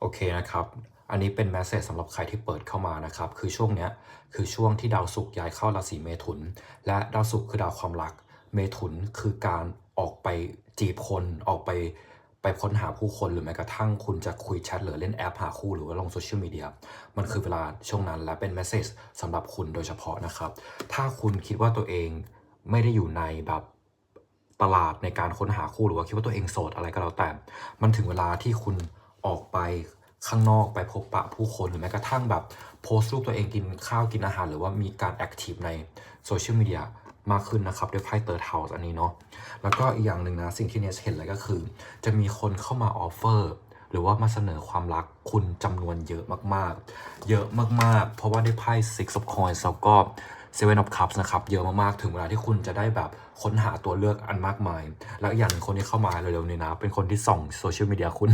โอเคนะครับ อันนี้เป็นแมสเซจสำหรับใครที่เปิดเข้ามานะครับ คือช่วงเนี้ยคือช่วงที่ดาวศุกร์ย้ายเข้าราศีเมถุน และดาวศุกร์คือดาวความรัก เมถุนคือการออกไปจีบคนออกไปไปค้นหาผู้คนหรือแม้กระทั่งคุณจะคุยแชทหรือเล่นแอปหาคู่หรือว่าลงโซเชียลมีเดียมันคือเวลาช่วงนั้นและเป็นแมสเซจสำหรับคุณโดยเฉพาะนะครับ ถ้าคุณคิดว่าตัวเองไม่ได้อยู่ในแบบตลาดในการค้นหาคู่หรือว่าคิดว่าตัวเองโสดอะไรก็แล้วแต่ มันถึงเวลาที่คุณ ออกไปข้างนอกไปพบปะผู้คนหรือแม้กระทั่งแบบโพสต์รูปตัวเองกินข้าวกินอาหาร หรือว่ามีการแอคทีฟในโซเชียลมีเดียมากขึ้นนะครับ ด้วยไพ่เติร์ดเฮาส์อันนี้เนาะแล้วก็อีกอย่างหนึ่งนะ สิ่งที่เนสเห็นเลยก็คือ จะมีคนเข้ามาออฟเฟอร์หรือว่ามาเสนอความรักคุณจำนวนเยอะมากๆ เยอะมากๆ เพราะว่าได้ไพ่ Six of Coins แล้วก็ Seven of Cups นะครับ เยอะมากๆ ถึงเวลาที่คุณจะได้แบบค้นหาตัวเลือกอันมากมาย แล้วอีกอย่างหนึ่งคนที่เข้ามาเร็วๆนี้นะ เป็นคนที่ส่องโซเชียลมีเดียคุณ